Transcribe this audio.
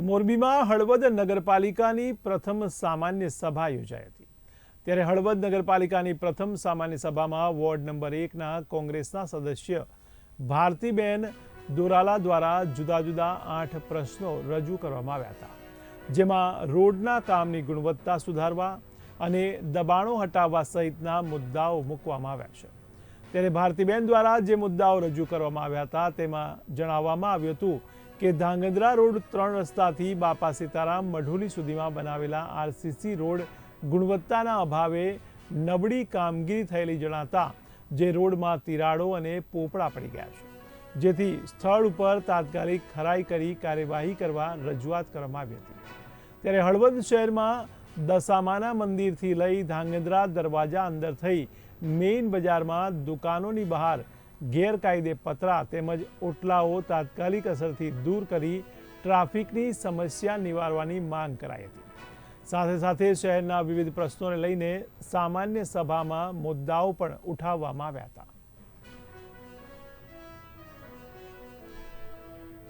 તો મોરબીમાં હળવદ નગરપાલિકાની પ્રથમ સામાન્ય સભા યોજાઈ હતી. ત્યારે હળવદ નગરપાલિકાની પ્રથમ સામાન્ય સભામાં વોર્ડ નંબર એકના કોંગ્રેસના સદસ્ય ભારતીબેન દોરાલા દ્વારા જુદા જુદા આઠ પ્રશ્નો રજૂ કરવામાં આવ્યા હતા. જેમાં રોડના કામની ગુણવત્તા સુધારવા અને દબાણો હટાવવા સહિતના મુદ્દાઓ મૂકવામાં આવ્યા છે. ત્યારે ભારતીબેન દ્વારા જે મુદ્દાઓ રજૂ કરવામાં આવ્યા હતા તેમાં જણાવવામાં આવ્યું હતું કે ધાંગધ્રા રોડ ત્રણ રસ્તાથી બાપા સીતારામ મઢોલી સુધીમાં બનાવેલા આરસીસી રોડ ગુણવત્તાના અભાવે નબળી કામગીરી થયેલી જણાતા જે રોડમાં તિરાડો અને પોપડા પડી ગયા છે. જેથી સ્થળ ઉપર તાત્કાલિક ખરાઈ કરી કાર્યવાહી કરવા રજૂઆત કરવામાં આવી હતી. ત્યારે હળવદ શહેરમાં દસામાના મંદિરથી લઈ ધાંગધ્રા દરવાજા અંદર થઈ મેઇન બજારમાં દુકાનોની બહાર ગેરકાયદે પતરા તેમજ ઓટલાઓ તાત્કાલિક અસરથી દૂર કરી ટ્રાફિકની સમસ્યા નિવારવાની માંગ કરાઈ હતી. સાથે સાથે શહેરના વિવિધ પ્રશ્નોને લઈને સામાન્ય સભામાં મુદ્દાઓ પણ ઉઠાવવામાં આવ્યા હતા.